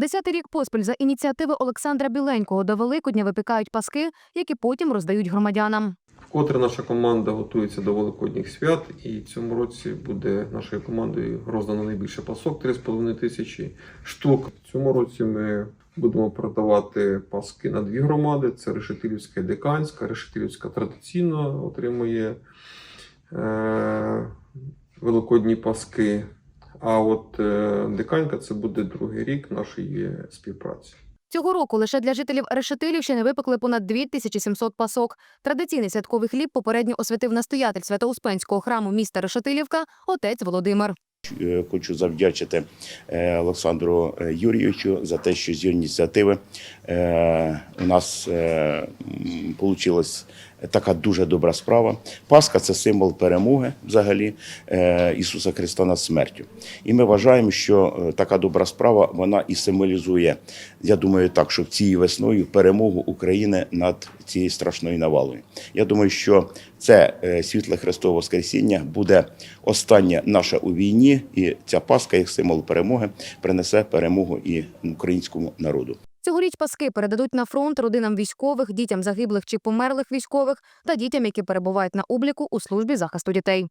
Десятий рік поспіль за ініціативи Олександра Біленького до Великодня випікають паски, які потім роздають громадянам. Вкотре наша команда готується до Великодніх свят, і цьому році буде нашою командою роздано найбільше пасок 3,5 тисячі штук. Цьому році ми будемо продавати паски на дві громади: це Решетилівська і Деканська. Решетилівська традиційно отримує е- великодні паски. А от е- Деканька це буде другий рік нашої співпраці. Цього року лише для жителів Решетилівщини випекли понад 2700 пасок. Традиційний святковий хліб попередньо освятив настоятель Свято-Успенського храму міста Решетилівка отець Володимир. Е, Хочу завдячити е, Олександру Юрійовичу за те, що з його ініціативи у нас вийшла така дуже добра справа. Пасха це символ перемоги взагалі е, Ісуса Христа над смертю. І ми вважаємо, що е, така добра справа вона і символізує, я думаю, так, що цією весною перемогу України над цією страшною навалою. Я думаю, що це е, світле Христове Воскресіння буде останнє наше у війні, і ця Пасха, як символ перемоги, принесе перемогу і українському народу. Цьогоріч паски передадуть на фронт родинам військових, дітям загиблих чи померлих військових та дітям, які перебувають на обліку у службі захисту дітей.